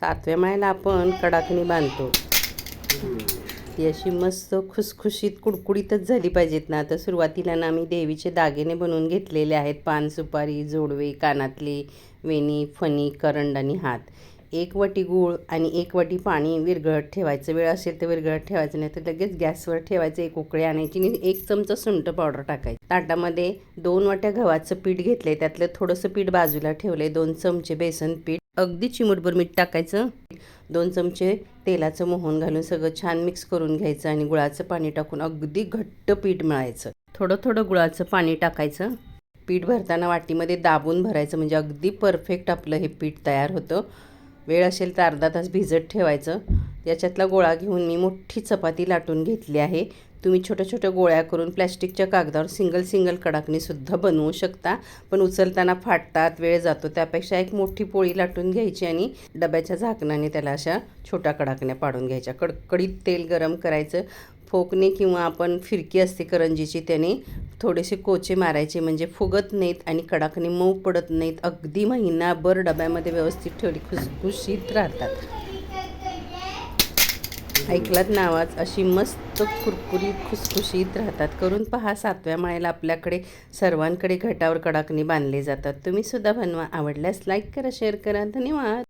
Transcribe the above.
सातव्या माळ्याला आपण कडाकणी बांधतो. ती अशी मस्त खुसखुशीत कुडकुडीतच झाली पाहिजेत ना. तर सुरुवातीला ना मी देवीचे दागिने बनवून घेतलेले आहेत. पान सुपारी जोडवे कानातले वेणी फणी करंड आणि हात. एक वाटी गूळ आणि एक वाटी पाणी विरघळत ठेवायचं. वेळ असेल तर विरघळत ठेवायचं नाही तर लगेच गॅसवर ठेवायचं एक उकळी आणायची आणि एक चमचा सुंठ पावडर टाकायची. ताटामध्ये दोन वाट्या गव्हाचं पीठ घेतलंय. त्यातलं थोडंसं पीठ बाजूला ठेवलंय. दोन चमचे बेसन पीठ अगदी चिमूटभर मीठ टाकायचं. दोन चमचे तेलाचं मोहन घालून सगळं छान मिक्स करून घ्यायचं आणि गुळाचं पाणी टाकून अगदी घट्ट पीठ मळायचं. थोडं थोडं गुळाचं पाणी टाकायचं. पीठ भरताना वाटीमध्ये दाबून भरायचं म्हणजे अगदी परफेक्ट आपलं हे पीठ तयार होतं. वेळ असेल तर अर्धा तास भिजत ठेवायचं. याच्यातला गोळा घेऊन मी मोठी चपाती लाटून घेतली आहे. तुम्ही छोट्या छोट्या गोळ्या करून प्लॅस्टिकच्या कागदावर सिंगल सिंगल कडाकणीसुद्धा बनवू शकता. पण उचलताना फाटतात वेळ जातो. त्यापेक्षा एक मोठी पोळी लाटून घ्यायची आणि डब्याच्या झाकणाने त्याला अशा छोट्या कडाकण्या पाडून घ्यायच्या. कडकडीत तेल गरम करायचं. फोकने किंवा आपण फिरकी असते करंजीची त्याने थोडेसे कोचे मारायचे. म्हणजे फुगत नाहीत आणि कडाकणी मऊ पडत नाहीत. अगदी महिनाभर डब्यामध्ये व्यवस्थित ठेवली खुसखुशीत राहतात. ऐकलात नावाच अशी मस्त कुरकुरीत खुसखुशीत राहतात. करून पहा सातव्या माळ्याला आपल्याकडे सर्वांकडे घटावर कडाकणी बांधले जातात. तुम्ही सुद्धा बनवा. आवडल्यास लाईक करा शेअर करा. धन्यवाद.